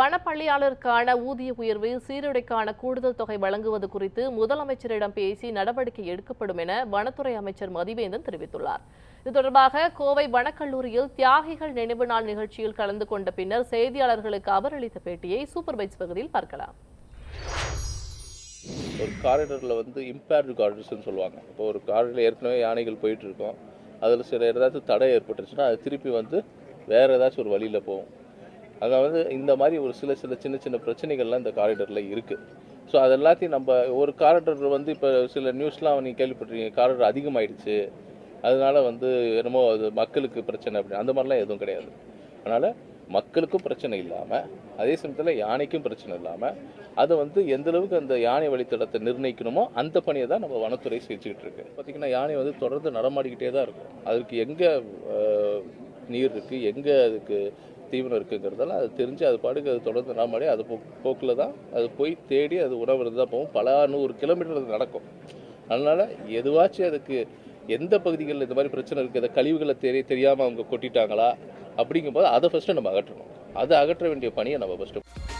வனப்பள்ளியாளருக்கான ஊதிய உயர்வு சீருடைக்கான கூடுதல் தொகை வழங்குவது குறித்து முதலமைச்சரிடம் பேசி நடவடிக்கை எடுக்கப்படும் என வனத்துறை அமைச்சர் மதிவேந்தன் தெரிவித்துள்ளார். இது தொடர்பாக கோவை வனக்கல்லூரியில் தியாகிகள் நினைவு நாள் நிகழ்ச்சியில் கலந்து கொண்ட பின்னர் செய்தியாளர்களுக்கு அவர் அளித்த பேட்டியை சூப்பர் பைட்ஸ் பகுதியில் பார்க்கலாம். ஒரு காரிடரில் வந்து இம்பேர்டு காரிடர்ஸ்னு சொல்லுவாங்க. இப்போ ஒரு காரிடரில் ஏற்கனவே யானைகள் போயிட்டு இருக்கோம். அதில் சில ஏதாச்சும் தடை ஏற்பட்டுச்சுன்னா அது திருப்பி வந்து வேற ஏதாச்சும் ஒரு வழியில் போகும். அதாவது இந்த மாதிரி ஒரு சில சில சின்ன சின்ன பிரச்சனைகள்லாம் இந்த காரிடரில் இருக்குது ஸோ அது எல்லாத்தையும் நம்ம ஒரு காரிடர் வந்து இப்போ சில நியூஸ்லாம் நீங்கள் கேள்விப்பட்டிருக்கீங்க காரிடர் அதிகமாயிடுச்சு. அதனால வந்து என்னமோ அது மக்களுக்கு பிரச்சனை அப்படி அந்த மாதிரிலாம் எதுவும் கிடையாது. அதனால் மக்களுக்கும் பிரச்சனை இல்லாமல் அதே சமயத்தில் யானைக்கும் பிரச்சனை இல்லாமல் அதை வந்து எந்த அளவுக்கு அந்த யானை வழித்தடத்தை நிர்ணயிக்கணுமோ அந்த பணியை தான் நம்ம வனத்துறை செஞ்சுக்கிட்டு இருக்கு. பார்த்திங்கன்னா யானை வந்து தொடர்ந்து நடமாடிக்கிட்டே தான் இருக்கும். அதுக்கு எங்கே நீர் இருக்குது எங்கே அதுக்கு தீவனம் இருக்குங்கிறதால அது தெரிஞ்சு அது பாடுக்கு அது தொடர்ந்து நடமாடி அது போ போக்கில் தான் அது போய் தேடி அது உணவு தான் போகும். பல நூறு கிலோமீட்டர் அது நடக்கும். அதனால் எதுவாச்சும் அதுக்கு எந்த பகுதிகளில் இந்த மாதிரி பிரச்சனை இருக்குது அந்த கழிவுகளை தெரிய தெரியாமல் அவங்க கொட்டிட்டாங்களா அப்படிங்கும்போது அதை ஃபஸ்ட்டு நம்ம அகற்றணும். அதை அகற்ற வேண்டிய பணியை நம்ம ஃபஸ்ட்டு